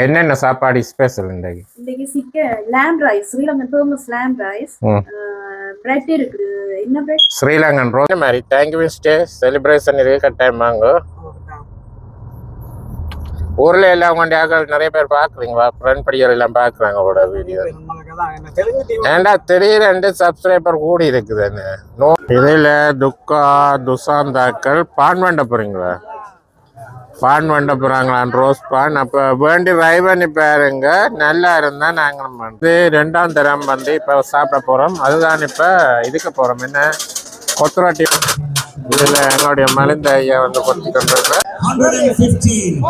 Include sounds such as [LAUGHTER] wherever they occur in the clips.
என்னென்ன சாப்பாடு ஸ்பெஷல் இன்றைக்கு? இன்னைக்கு chicken lamb rice Sri Lankan famous lamb rice. Bread இருக்குது. என்ன பிரெட் ஸ்ரீலங்கன் ரோஸ் மாதிரி தேங்க்யூ டே செலிப்ரேஷன் இருக்கு கட்டாயம் வாங்க. ஊர்ல எல்லாம் கொண்டு ஆக்கள் நிறைய பேர் பாக்குறீங்களா ஃப்ரெண்ட் படிகள் எல்லாம் பாக்குறாங்க அவரோட வீடியோ ஏண்டா திடீர் ரெண்டு சப்ஸ்கிரைபர் கூடி இருக்குதுன்னு? நோ இதுல துக்கா துசாந்தாக்கள் பான் வண்ட போறீங்களா? பான் வண்ட போறாங்களான் ரோஸ் பான் அப்ப வேண்டி பண்ணி பாருங்க நல்லா இருந்தா நாங்க வந்து ரெண்டாம் தரம் வந்து இப்ப சாப்பிட போறோம் அதுதான் இப்ப இதுக்கு போறோம் என்ன கொத்துராட்டி இதுல எங்களுடைய மலிந்த ஐயா வந்து 115.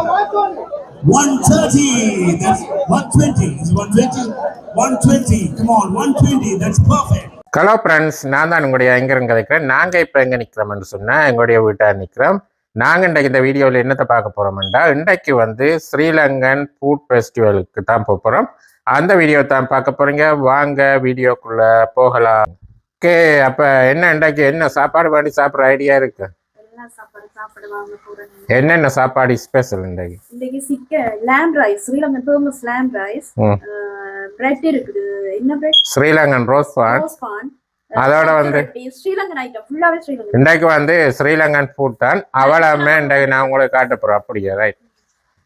130. That's 120. Is it 120? 120. Come on, 120. That's perfect. Hello friends நான் தான் உங்களுடைய எங்கிருந்து கதைக்கிறேன் நாங்கள் இப்போ எங்கே நிற்கிறோம்னு சொன்னால் எங்களுடைய வீட்டாக நிற்கிறோம் நாங்கள் இன்றைக்கு இந்த வீடியோவில் என்னத்தை பார்க்க போகிறோம்டா இன்றைக்கு வந்து ஸ்ரீலங்கன் ஃபுட் ஃபெஸ்டிவலுக்கு தான் போக போகிறோம் அந்த வீடியோ தான் பார்க்க போகிறீங்க வாங்க வீடியோக்குள்ளே போகலாம். ஓகே அப்போ என்ன இன்றைக்கு என்ன சாப்பாடு பண்ணி சாப்பிட்ற ஐடியா இருக்கு? என்னென்ன சாப்பாடு ஸ்பெஷல் இன்றைக்கு? இன்னைக்கு chicken lamb rice Sri Lankan famous lamb rice. Bread இருக்குது. என்ன bread Sri Lankan roast paan roast paan அதோட வந்து- இன்றைக்கு வந்து ஸ்ரீலங்கன் ஃபுட் தான். அவளமே இன்றைக்கு நான் உங்களுக்கு காட்ட போகிறோம் அப்படியே ரைட்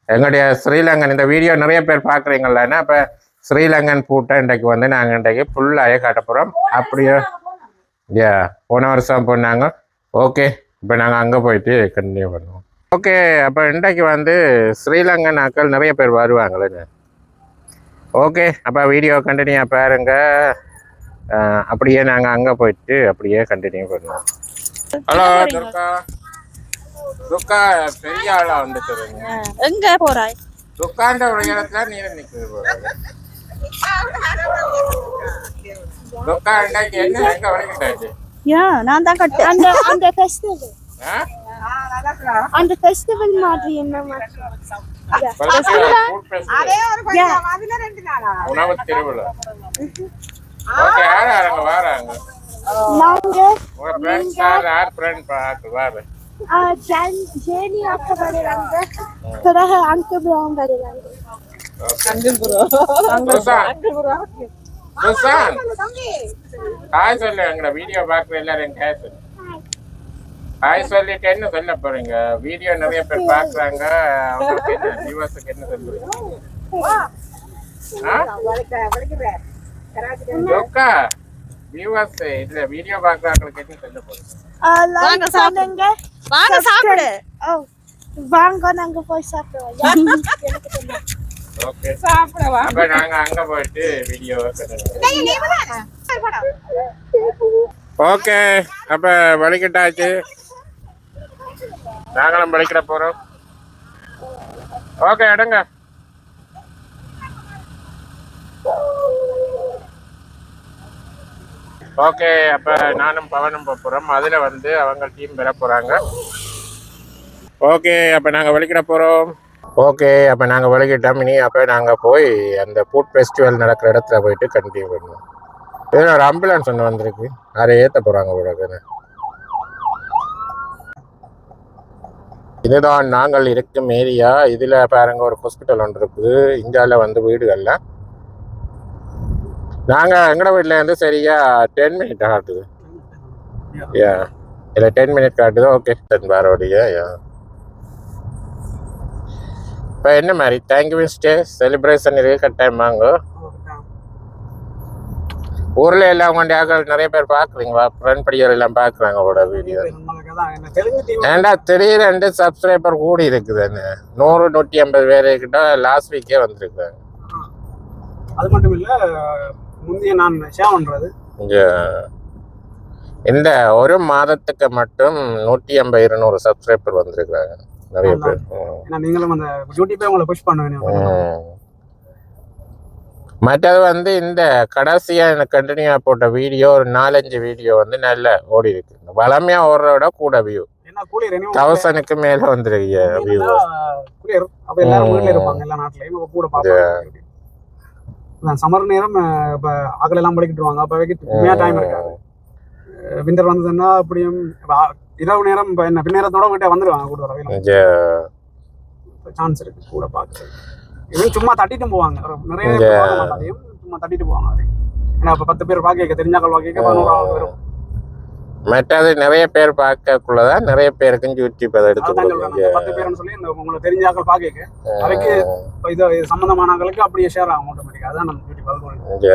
எங்களுடைய ஸ்ரீலங்கன் இந்த வீடியோ நிறைய பேர் பார்க்குறீங்களா அப்போ ஸ்ரீலங்கன் ஃபுட்டை இன்றைக்கு வந்து நாங்கள் இன்றைக்கு ஃபுல்லாகவே காட்ட போகிறோம் அப்படியே யா போன வருஷம் போனாங்க. ஓகே இப்போ நாங்கள் அங்கே போயிட்டு கண்டினியூ பண்ணுவோம். ஓகே அப்போ இன்றைக்கு வந்து ஸ்ரீலங்கன் ஆட்கள் நிறைய பேர் வருவாங்களே ஓகே அப்போ வீடியோ கண்டினியூ பாருங்க. அஹ், அப்படியே நாங்கள் அங்கே போயிட்டு அப்படியே கண்டினியூ பண்ணுவோம். ஹலோ துர்கா. துர்கா பெரிய ஆளா வந்துட்டுருங்க எங்க போறாய்? துர்காண்ட ஒரு இடத்துல நீர் துர்கா இன்றைக்கு என்ன எங்க வரைக்கும் யா நான் தான் கட்டு அந்த அந்த ஃபெஸ்டிவல் ஆ? அந்த ஃபெஸ்டிவல் மாதிரி என்ன மாதிரி? யா. உணவு திருவிழா. ஓகே யார் யாருங்க வராங்க. நாங்க உங்க ஃப்ரெண்ட்ஸ் யார்? யார் ஃப்ரெண்ட் பார்த்து வாரு ஜன் ஜேனி அக்கா பிறகு சுசான் ஹாய் சொல்லு எங்கட வீடியோ பார்க்குற எல்லாரும் ஹாய் சொல்லு. ஹாய் சொல்லிட்டு என்ன சொல்ல போறீங்க? வீடியோ நிறைய பேர் பார்க்குறாங்க. அவங்களுக்கு என்ன வியூவர்ஸுக்கு என்ன சொல்லுவீங்க ஆ? வியூவர்ஸ் இதுல வீடியோ பார்க்குறவங்களுக்கு என்ன சொல்ல போறீங்க? வாங்க சாப்பிடுங்க வாங்க சாப்பிடு. ஓ வாங்க நாங்க போய் சாப்பிடுவோம். [LAUGHS] ஓகே. சாப்பிடவா அப்ப நாங்க அங்க போயிட்டு வீடியோ ஓகே. அப்ப வலிக்கிட்டாச்சு. நாங்களும் வலிக்கிட போறோம். ஓகே எடுங்க. ஓகே அப்ப நானும் பவனும் போக போறோம். அதுல வந்து அவங்க டீம் பெற போறாங்க. ஓகே அப்ப நாங்க வலிக்கிட போறோம். ஓகே அப்போ நாங்கள் வலிக்கிட்டோம் இனி அப்போ நாங்கள் போய் அந்த ஃபுட் ஃபெஸ்டிவல் நடக்கிற இடத்துல போயிட்டு கண்டினியூ பண்ணுவோம். இதில் ஒரு ஆம்புலன்ஸ் ஒன்று வந்திருக்கு. அதை ஏற்ற போகிறாங்க உலகன்னு இதுதான் நாங்கள் இருக்கும் ஏரியா இதில் பாருங்க ஒரு ஹாஸ்பிட்டல் ஒன்று இருக்குது. இந்தியாவில் வந்து வீடுகளில் நாங்கள் எங்கட வீட்டில் இருந்து சரியா டென் மினிட் காட்டுது. யா இல்லை டென் மினிட் காட்டுது. ஓகே வேறோடைய யா இப்போ என்ன மாதிரி? தேங்க்யூ டே செலிப்ரேஷன் இருக்கு கட்டாயம் வாங்க ஊர்ல எல்லாம் கொண்டு ஆக்கள் நிறைய பேர் பாக்குறீங்களா? ஃப்ரெண்ட் படிகள் எல்லாம் பாக்குறாங்க அவரோட வீடியோ ஏண்டா திடீர் ரெண்டு சப்ஸ்கிரைபர் கூடி இருக்குதுன்னு. நூறு நூற்றி ஐம்பது பேர் கிட்ட லாஸ்ட் வீக்கே வந்திருக்காங்க. அது மட்டும் இல்ல முந்தைய நான் ஷேர் இங்க இந்த ஒரு மாதத்துக்கு மட்டும் நூற்றி ஐம்பது இருநூறு சப்ஸ்கிரைபர் வந்திருக்காங்க நிறைய பேர். ஏன்னா நீங்களும் அந்த யூடியூப்பே உங்களை புஷ் பண்ண வேணும் ம். மற்றது வந்து இந்த கடைசியா எனக்கு கண்டினியூ போட்ட வீடியோ ஒரு நாலஞ்சு வீடியோ வந்து நல்ல ஓடி இருக்கு வளமையா ஓடுறத விட கூட வியூ தௌசண்ட்க்கு மேல வந்துருக்கு வியூ சம்மர் நேரம் இப்ப அகல எல்லாம் படிக்கிட்டுருவாங்க அப்ப வைக்க டைம் இருக்காது. விண்டர் வந்ததுன்னா அப்படியும் இரவு நேரம் இப்ப என்ன பின்னேரத்தோட வீட்டை வந்துருவாங்க கூட இங்க சான்ஸ் இருக்கு கூட பார்க்க இது சும்மா தட்டிட்டு போவாங்க. நிறைய சும்மா தட்டிட்டு போவாங்க. ஏன்னா இப்ப பத்து பேர் பாக்க தெரிஞ்சாக்கள் பாக்க பதினோரு ஆள் வரும். மற்றது நிறைய பேர் பார்க்கக்குள்ளதான் நிறைய பேருக்கு யூடியூப் அதை எடுத்து பத்து பேர்னு சொல்லி இந்த உங்களுக்கு தெரிஞ்சாக்கள் அதுக்கு இப்ப இது சம்பந்தமானவங்களுக்கு அப்படியே ஷேர் ஆகும் ஆட்டோமேட்டிக்கா அதான் நம்ம யூடியூப் அது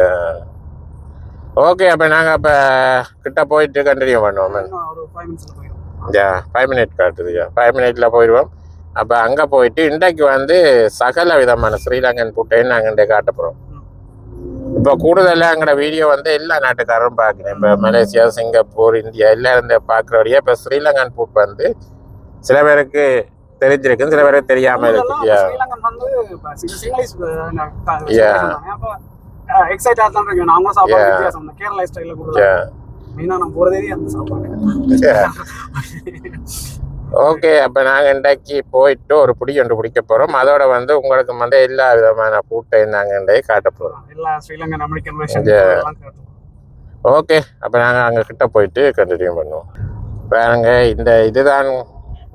ஓகே அப்போ நாங்கள் அப்போ கிட்ட போயிட்டு கண்டினியூ பண்ணுவோம் ஒரு ஃபைவ் மினிட்ஸ்ல போயிடும். யா ஃபைவ் மினிட் காட்டுதுயா ஃபைவ் மினிட்ல போயிடுவோம். அப்போ அங்கே போயிட்டு இன்றைக்கு வந்து சகல விதமான ஸ்ரீலங்கன் புட்டையும் நாங்கள் இன்றைக்கு காட்ட போகிறோம் இப்போ கூடுதலாக எங்களோட வீடியோ வந்து எல்லா நாட்டுக்காரரும் பார்க்குறேன் இப்போ மலேசியா சிங்கப்பூர் இந்தியா எல்லாம் இருந்து பார்க்குறவரையே இப்போ ஸ்ரீலங்கன் ஃபுட் வந்து சில பேருக்கு தெரிஞ்சிருக்கு சில பேருக்கு தெரியாமல் இருக்கு. யா ஸ்ரீலங்கன் வந்து இப்ப சிங்க- சிங்களீஸ் Yeah. அப்போ எக்ஸைட்டா தான் இருக்கு நாங்களும் சாப்பாடு Yeah. வித்தியாசம். இந்த கேரளா ஸ்டைல கொடுத்தா யா மெயினா நம்ம போறதே அந்த சாப்பாடு. [LAUGHS] ஓகே அப்போ நாங்கள் இன்றைக்கு போயிட்டு ஒரு பிடி ஒன்று பிடிக்க போகிறோம் அதோட வந்து உங்களுக்கு வந்து எல்லா விதமான பூட்டையும் நாங்கள் இன்றைக்கு காட்ட போகிறோம் எல்லா ஸ்ரீலங்கன் அமெரிக்கன் ஓகே அப்போ நாங்கள் அங்கே கிட்ட போயிட்டு கண்டினியூ பண்ணுவோம். பாருங்க இந்த இதுதான்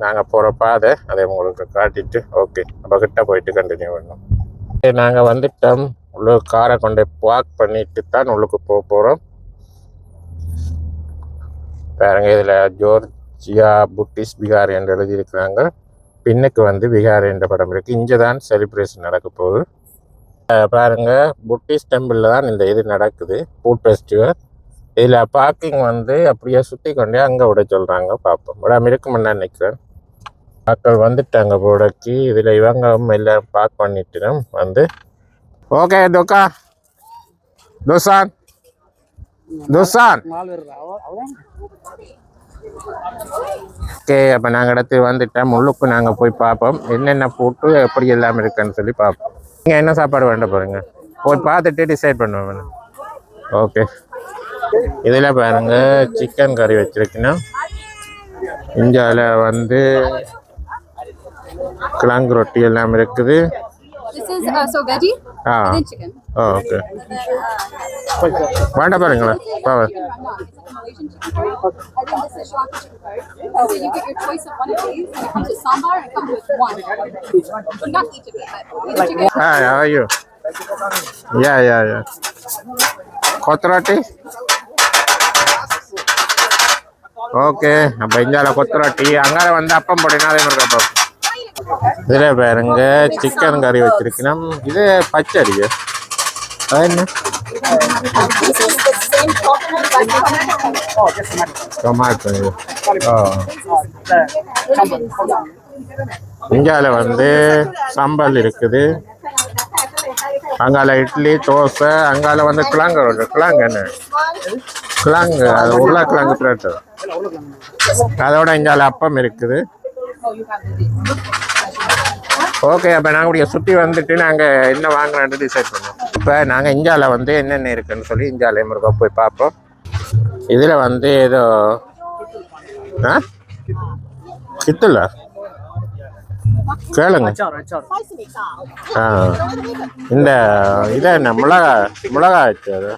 நாங்கள் போகிற பாதை. அதை உங்களுக்கு காட்டிட்டு ஓகே அப்போ கிட்ட போயிட்டு கண்டினியூ பண்ணுவோம். நாங்கள் வந்துட்டோம். உள்ள காரை கொண்டு பார்க் பண்ணிட்டு தான் உள்ளுக்கு போக போகிறோம் பாருங்க இதில் ஜியா புட்டிஸ் பீகார் என்று எழுதியிருக்கிறாங்க. பின்னுக்கு வந்து பீகார் என்ற படம் இருக்குது இங்கே தான் செலிப்ரேஷன் நடக்க போகுது பாருங்கள் புட்டிஸ் டெம்பிளில் தான் இந்த இது நடக்குது. ஃபுட் ஃபெஸ்டிவல் இதில் பார்க்கிங் வந்து அப்படியே சுற்றி கொண்டே அங்கே விட சொல்கிறாங்க பார்ப்போம். விடாம இருக்குமென்னு நினைக்கிறேன். மக்கள் வந்துட்டாங்க போடக்கு. இதில் இவங்க எல்லாம் பார்க் பண்ணிட்டு வந்து. ஓகே துக்கா துசான் துசான் ஓகே அப்போ நாங்கள் இடத்து வந்துட்டோம் முள்ளுக்கு நாங்கள் போய் பார்ப்போம். என்னென்ன போட்டு எப்படி எல்லாம் இருக்குன்னு சொல்லி பார்ப்போம். நீங்கள் என்ன சாப்பாடு வேண்ட போகிறீங்க போய் பார்த்துட்டு டிசைட் பண்ணுவோம் ஓகே இதில் பாருங்க சிக்கன் கறி வச்சிருக்கணும். இந்தியாவில் வந்து கிழங்கு ரொட்டி எல்லாம் இருக்குது. This is uh, so veggie? ஆ. And then chicken. ஆ ஓகே வேண்டாம் பாருங்களேன் பாவ ஐயோ யா யா யா கொத்தராட்டி ஓகே அப்போ இந்தியாவில் கொத்தராட்டி அங்கால வந்து அப்பம் போட்டினா அதே இதில் பாருங்க சிக்கன் கறி வச்சிருக்கணும் இது பச்சரிக்கு என்ன டொமாட்டோ இந்தியாவில் வந்து சம்பல் இருக்குது. அங்கால இட்லி தோசை அங்கால வந்து கிழங்கு கிழங்கு என்ன? கிழங்கு. அது உருளைக்கிழங்கு பிளேட்டு. அதோட இங்கால அப்பம் இருக்குது. ஓகே அப்போ நாங்கள் சுற்றி வந்துட்டு நாங்கள் என்ன வாங்கலான்ட்டு டிசைட் பண்ணுவோம். இப்போ நாங்கள் இந்தியாவில் வந்து என்னென்ன இருக்குன்னு சொல்லி இந்தியாவில் முருகா போய் பார்ப்போம். இதில் வந்து ஏதோ ஆ? கித்துல கேளுங்க. ஆ. இந்த இதை என்ன மிளகா மிளகா வச்சு அது?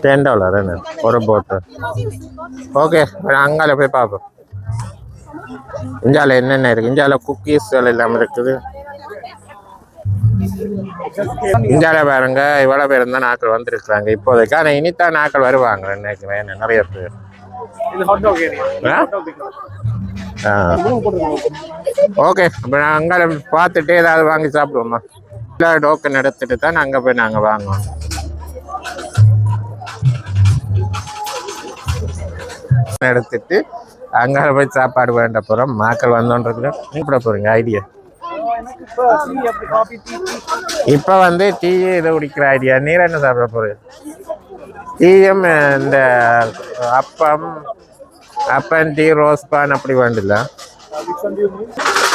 டென் டாலர் என்ன? ஒரு போட்டு ஓகே அங்கால போய் பார்ப்போம். இந்தியாவில் என்னென்ன இருக்குது இந்தியாவில் குக்கீஸ் எல்லாம் இருக்குது. இந்தியாவில் பாருங்க இவ்வளோ பேர் தான் நாட்கள் வந்திருக்கிறாங்க. இப்போதைக்கு ஆனால் இனித்தான் நாட்கள் வருவாங்க. நினைக்கிறேன் நிறைய பேர். ஓகே அப்போ நான் அங்கே பார்த்துட்டு ஏதாவது வாங்கி சாப்பிடுவோம்மா இல்லை டோக்கன் எடுத்துட்டு தான் அங்கே போய் நாங்கள் வாங்குவோம். எடுத்துட்டு அங்கே போய் சாப்பாடு வேண்ட போகிறோம் மாக்கள் வந்தோன்றதுல கூப்பிட போகிறீங்க ஐடியா இப்போ வந்து டீ இதை குடிக்கிற ஐடியா நீர் என்ன சாப்பிட போகிறீங்க டீயும் இந்த அப்பம் அப்பன் டீ ரோஸ் பான் அப்படி வேண்டில்ல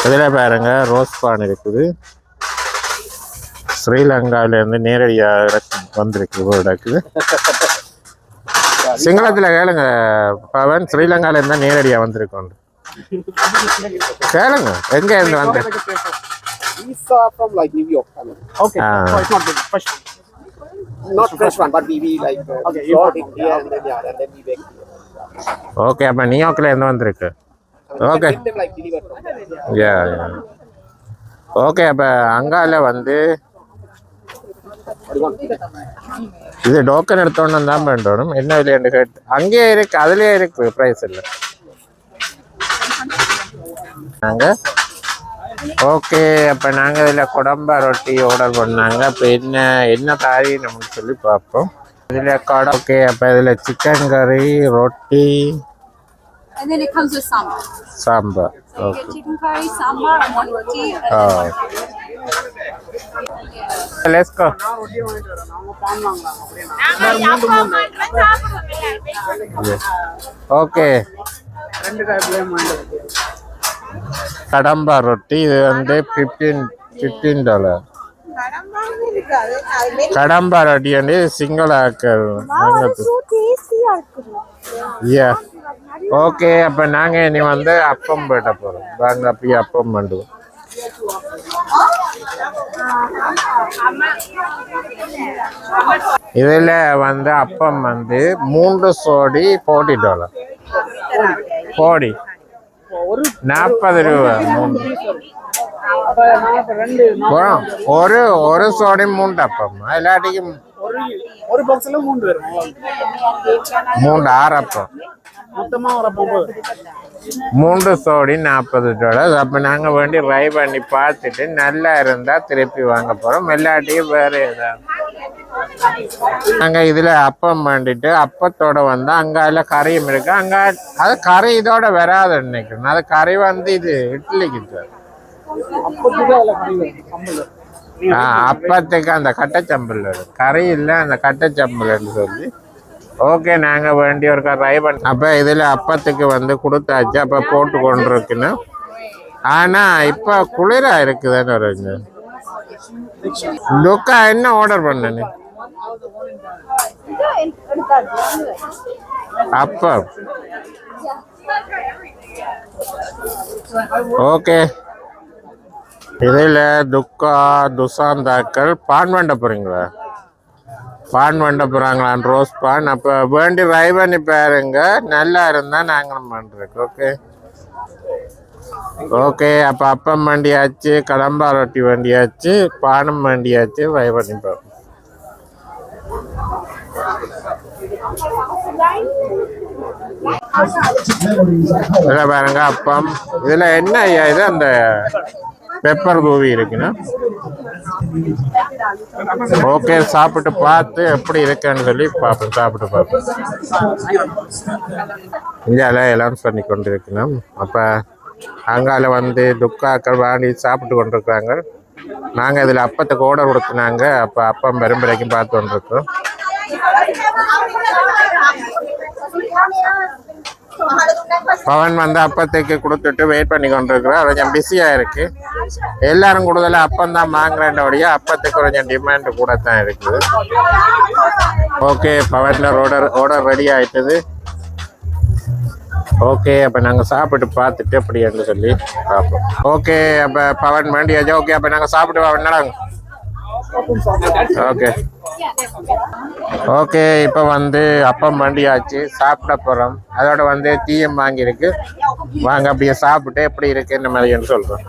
இதில் பாருங்க ரோஸ் பான் இருக்குது. ஸ்ரீலங்காவிலேருந்து நேரடியாக வந்திருக்கு இருக்குது சிங்களத்தில் கேளுங்க பவன் ஸ்ரீலங்காவிலேருந்து தான் நேரடியாக வந்திருக்கோம் கேளுங்க எங்கே இருந்து வந்து. Okay Ah. uh. ஓகே அப்போ நியூயார்க்கில் இருந்து வந்திருக்கு யா ஓகே அப்போ அங்கால வந்து இது டோக்கன் எடுத்தோன்னு தான் வேண்டணும் என்ன விலையாண்டு கேட்டு அங்கேயே இருக்கு அதுலயே இருக்கு ப்ரைஸ் இல்லை. நாங்கள் ஓகே அப்போ நாங்கள் இதில் குடம்பா ரொட்டி ஆர்டர் பண்ணாங்க. அப்போ என்ன என்ன காரி நம்மளுக்கு சொல்லி பார்ப்போம். இதில் கடை ஓகே அப்போ இதில் சிக்கன் கறி ரொட்டி. Sambar So you okay Oh. கடம்பா ரொட்டி இது வந்து ஃபிஃப்டீன் ஃபிஃப்டீன் டாலர் கடம்பா ரொட்டி வந்து சிங்கிள் ஆக்கள். ஓகே அப்போ நாங்கள் இனி வந்து அப்பம் போட்ட போகிறோம் வாங்க அப்படியே அப்பம் பண்ணுவோம் இதில் வந்து அப்பம் வந்து மூன்று சோடி ஃபோர்ட்டி டாலர் கோடி நாற்பது ரூபா மூன்று. ஒரு ஒரு சோடி மூன்று அப்பம். எல்லாட்டிக்கும் ஒரு ஒரு பாக்ஸ்ல மூணு வரும். மூன்று ஆறு அப்பம். மொத்தமா ஒரு ஒன்பது மூன்று சோடி நாற்பது டாலர் அப்போ நாங்கள் வேண்டி ட்ரை பண்ணி பார்த்துட்டு நல்லா இருந்தால் திருப்பி வாங்க போகிறோம் எல்லாட்டையும் வேறு ஏதாவது நாங்கள் இதில் அப்பம் பண்ணிட்டு அப்பத்தோட வந்து அங்கால கறியும் இருக்கு. அங்கே அது கறி இதோட வராது நினைக்கிறேன் அது கறி வந்து இது இட்லிக்கு அப்பத்துக்கு அந்த கட்டைச்சம்பல் வரும். கறி இல்லை அந்த கட்டைச்சம்பல்னு சொல்லி. ஓகே நாங்கள் வேண்டி ஒரு ட்ரை பண்ண அப்போ இதில் அப்பத்துக்கு வந்து கொடுத்தாச்சு. அப்போ போட்டு கொண்டு இருக்கணும் ஆனால் இப்போ குளிராக இருக்குதானே வருங்க லுக்கா என்ன ஆர்டர் பண்ண நீ அப்பம் ஓகே இதில் துக்கா துசாந்தாக்கள் பான் வண்ட போகிறீங்களா பான் வண்ட போகிறாங்களான் ரோஸ் பான். அப்போ வேண்டி ட்ரை பண்ணி பாருங்க நல்லா இருந்தால் நாங்களும் பண்ணுறோம் ஓகே? ஓகே அப்போ அப்பம் வண்டியாச்சு கடம்பா ரொட்டி வண்டியாச்சு பானம் வண்டியாச்சு ட்ரை பண்ணி பார்ப்போம் இதில் பாருங்க அப்பம். இதில் என்ன ஐயா இது அந்த பெப்பர் கோவி இருக்குன்னா ஓகே சாப்பிட்டு பார்த்து எப்படி இருக்குன்னு சொல்லி பார்ப்போம் சாப்பிட்டு பார்ப்போம். இந்தியாவில் எல்லாம் பண்ணி கொண்டிருக்கணும் அப்போ அங்கால வந்து துக்காக்கள் வாங்கி சாப்பிட்டு கொண்டிருக்காங்க நாங்கள் இதில் அப்பத்துக்கு ஆர்டர் கொடுத்துனாங்க. அப்போ அப்பம் பெரும்பரைக்கும் பார்த்து கொண்டிருக்கோம் பவன் வந்து அப்பத்துக்கு கொடுத்துட்டு வெயிட் பண்ணி கொண்டிருக்கிறோம் கொஞ்சம் பிஸியாக இருக்கு. எல்லாரும் கூடுதலாக அப்பம் தான் வாங்குறேன்றபடியா அப்பத்துக்கு கொஞ்சம் டிமாண்ட் கூட தான் இருக்குது. ஓகே பவனில் ஓடர் ஓடர் ரெடி ஆகிட்டது ஓகே அப்போ நாங்கள் சாப்பிட்டு பார்த்துட்டு அப்படியேன்னு சொல்லி பார்ப்போம். ஓகே அப்போ பவன் வேண்டியாச்சா. ஓகே அப்போ நாங்கள் சாப்பிட்டு பவன் ஓகே ஓகே இப்போ வந்து அப்பம் வண்டியாச்சு சாப்பிட போகிறோம் அதோட வந்து தீயம் வாங்கியிருக்கு. வாங்க அப்படியே சாப்பிட்டு எப்படி இருக்கு இந்த மாதிரின்னு சொல்கிறோம்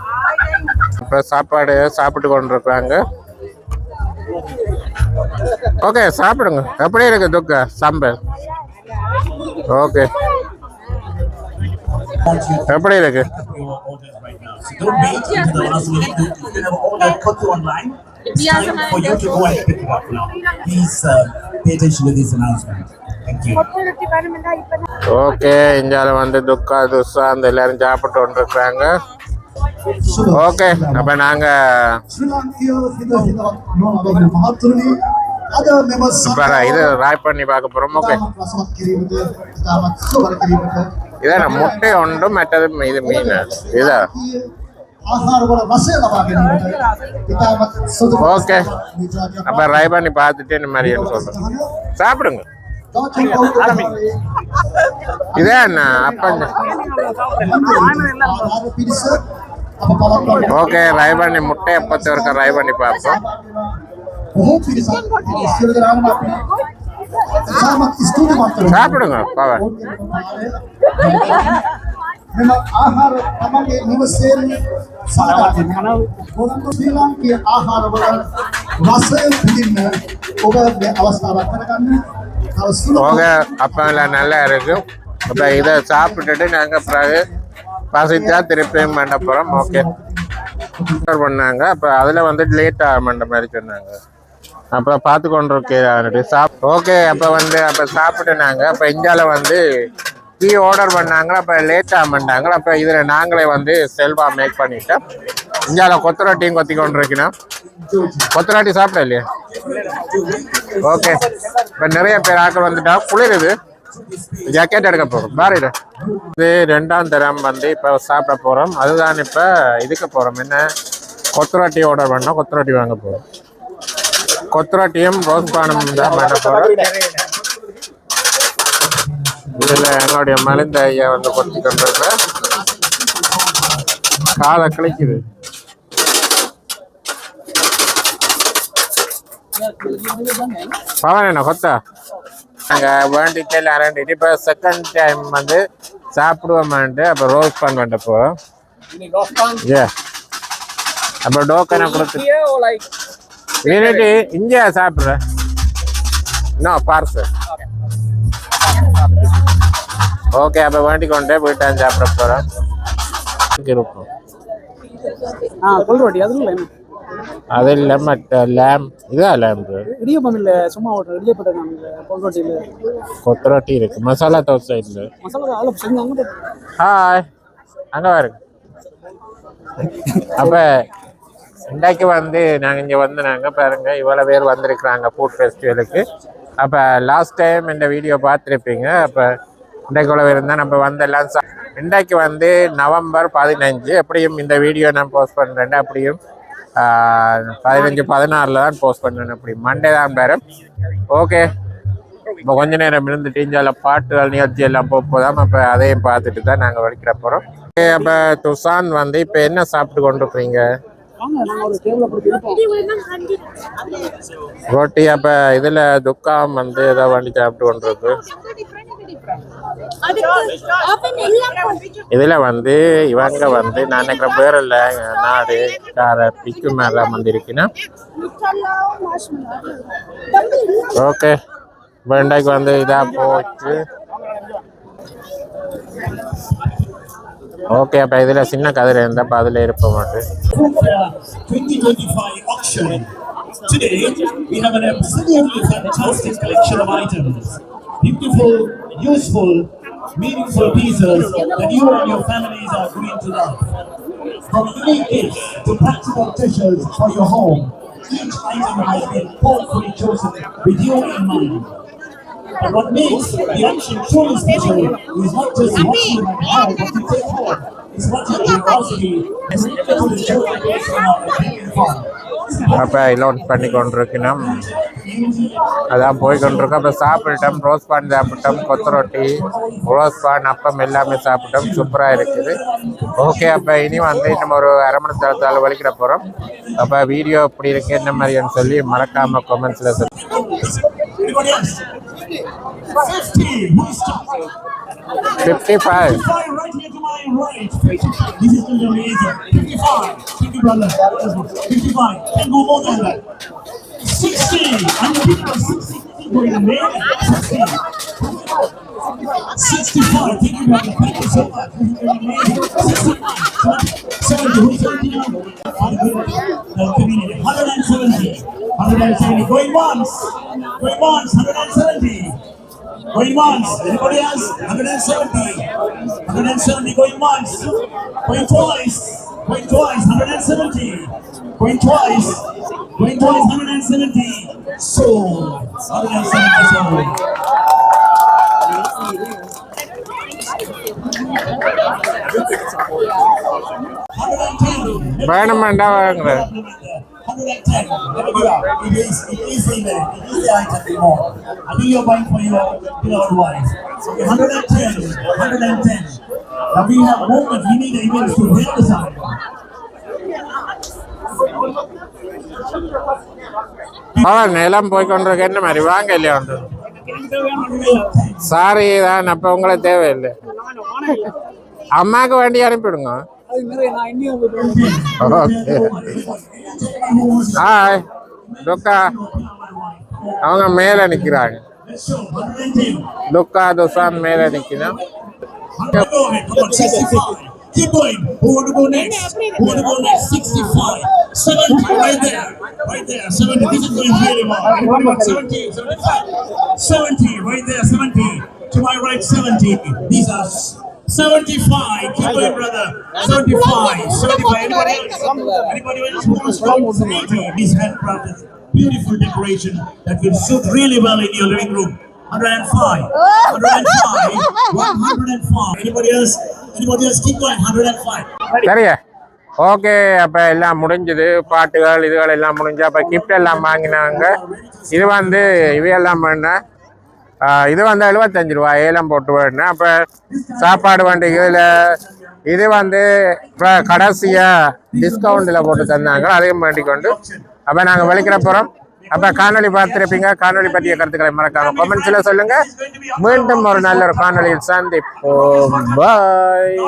இப்போ சாப்பாடு சாப்பிட்டு கொண்டு ஓகே சாப்பிடுங்க. எப்படி இருக்கு துக்கா சாம்பார். ஓகே. எப்படி இருக்கு? It's time for you to go and pick it up now. Please uh, pay attention to this announcement. Okay இந்தியாவில் வந்து துக்கா துசா அந்த எல்லாரும் சாப்பிட்டு இருக்காங்க ஓகே அப்போ. இப்போ இது ராய் பண்ணி பார்க்க போகிறோம் ஓகே. இதான் முட்டை உண்டு மற்றது இது மீன் இதா ஓகே. அப்ப ரைபானி பார்த்துட்டு இந்த மாதிரி சொல்றேன் சாப்பிடுங்க. இதே அண்ணா அப்பங்க ஓகே ரைபானி முட்டை எப்பத்தி இருக்க ரைபானி பார்ப்போம். சாப்பிடுங்க பாவ මෙම ආහාර තමන්ගේ නිවසේම සාධාරණ කොළඹ ශ්‍රී ලාංකීය ආහාරවල රසය විඳින්න ඔබ මේ අවස්ථාවක් කරගන්න තව සුළු போக அப்பெல்லாம் நல்லா இருக்கும் அப்போ இதை சாப்பிட்டுட்டு நாங்கள் பிறகு பசிச்சா திருப்பியும் பண்ண போகிறோம் ஓகே ஆர்டர் பண்ணாங்க அப்போ அதில் வந்து லேட் ஆகமாட்ட மாதிரி சொன்னாங்க அப்போ பார்த்து கொண்டு இருக்கே சாப் ஓகே அப்போ வந்து அப்போ சாப்பிட்டு நாங்கள் அப்போ இந்தியாவில் வந்து டீ ஆர்டர் பண்ணாங்க அப்போ லேட்டாக ஆக அப்போ இதில் நாங்களே வந்து செல்வா மேக் பண்ணிட்டோம் இந்தியாவில் கொத்தரொட்டியும் கொத்தி கொண்டு இருக்கணும் கொத்தரொட்டி சாப்பிட இல்லையா? ஓகே இப்போ நிறைய பேர் ஆக்கள் வந்துட்டா. குளிருது ஜாக்கெட் எடுக்க போகிறோம் பாரிட இது. ரெண்டாம் தரம் வந்து இப்போ சாப்பிட போகிறோம் அதுதான் இப்போ இதுக்கு போகிறோம் என்ன? கொத்தரொட்டி ஆர்டர் பண்ணோம். கொத்தரொட்டி வாங்க போகிறோம் கொத்தரொட்டியும் ரோஸ் பானம் தான் பண்ண போகிறோம் இதில் எங்களுடைய மலிந்த ஐயா வந்து கொத்தி கொண்டிருக்க காலை கிழிக்குது. பவன் என்ன கொத்தா. நாங்கள் எல்லாம் அரண்டிட்டு இப்போ செகண்ட் டைம் வந்து சாப்பிடுவோமான்ட்டு அப்போ ரோஸ் பான் பண்ண போகிறோம் ஏ அப்போ டோக்கனை கொடுத்து இங்கே சாப்பிட்ற? இன்னும் பார்சல் ஓகே அப்போ வேண்டி கொண்டே போயிட்டான் சாப்பிட போகிறோம் இருப்போம் ஆ கொல்ரோட்டி அது இல்லை அது இல்லை மற்ற லேம் இதான் லேம்பு இடியப்பம் இல்லை சும்மா ஒரு இடியப்பட்ட நாங்கள் கொல்ரோட்டியில் கொத்தரொட்டி இருக்கு மசாலா தோசை இல்லை மசாலா அதில் ஹாய் அங்கே பாருங்க அப்போ இன்றைக்கு வந்து நாங்கள் இங்கே வந்து நாங்கள் பாருங்க இவ்வளோ பேர் வந்திருக்கிறாங்க ஃபுட் ஃபெஸ்டிவலுக்கு அப்போ லாஸ்ட் டைம் இந்த வீடியோ பார்த்துருப்பீங்க. அப்போ இன்றைக்கு இருந்தால் நம்ம வந்தெல்லாம் சா இன்றைக்கு வந்து நவம்பர் பதினஞ்சு. எப்படியும் இந்த வீடியோ நான் போஸ்ட் பண்ணுறேன் அப்படியும் பதினஞ்சு பதினாறில் தான் போஸ்ட் பண்ணுறேன் அப்படி. மண்டே தான் பேர். ஓகே இப்போ கொஞ்ச நேரம் இருந்து டீஞ்சால பாட்டுகள் நிகழ்ச்சி எல்லாம் போக போதாம் அப்போ அதையும் பார்த்துட்டு தான் நாங்கள் வலிக்கிற போகிறோம் அப்போ துசான் வந்து இப்போ என்ன சாப்பிட்டு கொண்டு இருக்கிறீங்க ரோட்டி அப்போ இதில் துக்காம் வந்து ஏதோ வண்டி சாப்பிட்டு கொண்டு இருக்கு இதில் வந்து இவங்க வந்து நான் நினைக்கிற பேர் இல்லை நாடு கார பிக்கு மேலாம் வந்து இருக்குன்னா ஓகே. இன்றைக்கு வந்து இதாக போச்சு. ஓகே அப்போ இதில் சின்ன கதிரை இருந்தால் அப்போ அதில் இருப்ப மாட்டேன் 2025 auction. Today, we have an absolutely fantastic collection of items. Beautiful, useful, meaningful pieces that you and your families are going to love. From unique gifts to practical treasures for your home, each item has been thoughtfully chosen with you in mind. But what makes the action truly special is not just you might have, what? You take home. It's what your curiosity is able to show. அப்போ loan பண்ணி கொண்டிருக்கணும் அதான் போய் கொண்டிருக்கோம். அப்போ சாப்பிட்டோம் rose பான் சாப்பிட்டோம் கொத்து ரொட்டி ரோஸ் பான் அப்பம் எல்லாமே சாப்பிட்டோம் சூப்பராக இருக்குது. ஓகே அப்போ இனி வந்து நம்ம ஒரு அரை மணி நேரத்தால் வலிக்கிட போகிறோம் அப்போ வீடியோ எப்படி இருக்கு என்ன மாதிரின்னு சொல்லி மறக்காமல் கமெண்ட்ஸில் சொல்லி. 50. One stop. 55. 55 right here to my right. This is going to be easy. 55. Thank you, brother. 55. Can go more than that. 60. I'm thinking of 60. 65. Thank you, brother. Thank you so much. This is going to be amazing. 65. 70. Who's 70 now? 170. 170. Going once. Going once. 170. Going once. Anybody else? 170. 170 going once. Going twice. Going twice. 170. Going twice. Going twice. 170. So. 170 sold. வேணுமெண்டா வாங்குறேன் 110. Let me go out. It is, it is in there. It is the item they. I think you're buying for your beloved wife. So 110. 110. Now we have moments, we need events to help the out. அவன் நிலம் போய் கொண்டிருக்க என்ன மாதிரி வாங்க இல்லையா வந்து sorry தான் அப்போ உங்களை தேவையில்லை அம்மாவுக்கு வண்டி அனுப்பிவிடுங்க அது நிறைய நான் இன்னும் ஓகே ஹாய் துக்கா அவங்க மேலே நிற்கிறாங்க துக்கா துசான் மேலே நிற்கிறான் Go ahead, come on, 65. Keep going. Who want to go next? Who want to go next? 65. 70, right there. Right there. 70. This is going really well. Anybody want 70? 75? 70, right there. 70. To my right, 70. These are s- 75. Keep going, brother. 75. 75. Anybody else? Anybody else who wants to go 80? These handcrafted, beautiful decoration that will suit really well in your living room. 105. 105. 105. Anybody else? Anybody else? Keep going. 105. சரியா okay அப்போ எல்லாம் முடிஞ்சுது பாட்டுகள் இதுகள் எல்லாம் முடிஞ்சு அப்போ gift எல்லாம் வாங்கினாங்க இது வந்து இவையெல்லாம் பண்ண இது வந்து எழுபத்தஞ்சு ரூபா ஏலம் போட்டு வேணும் அப்போ சாப்பாடு வண்டி இதில் இது வந்து இப்போ கடைசியாக டிஸ்கவுண்டில் போட்டு தந்தாங்க. அதையும் வேண்டிக் கொண்டு அப்போ நாங்கள் வெளிக்கிற போகிறோம் அப்போ காணொலி பார்த்துருப்பீங்க. காணொலி பற்றிய கருத்துக்களை மறக்காம கொமெண்ட்ஸில் சொல்லுங்கள் மீண்டும் ஒரு நல்ல ஒரு காணொலியில் சந்திப்போம். பாய்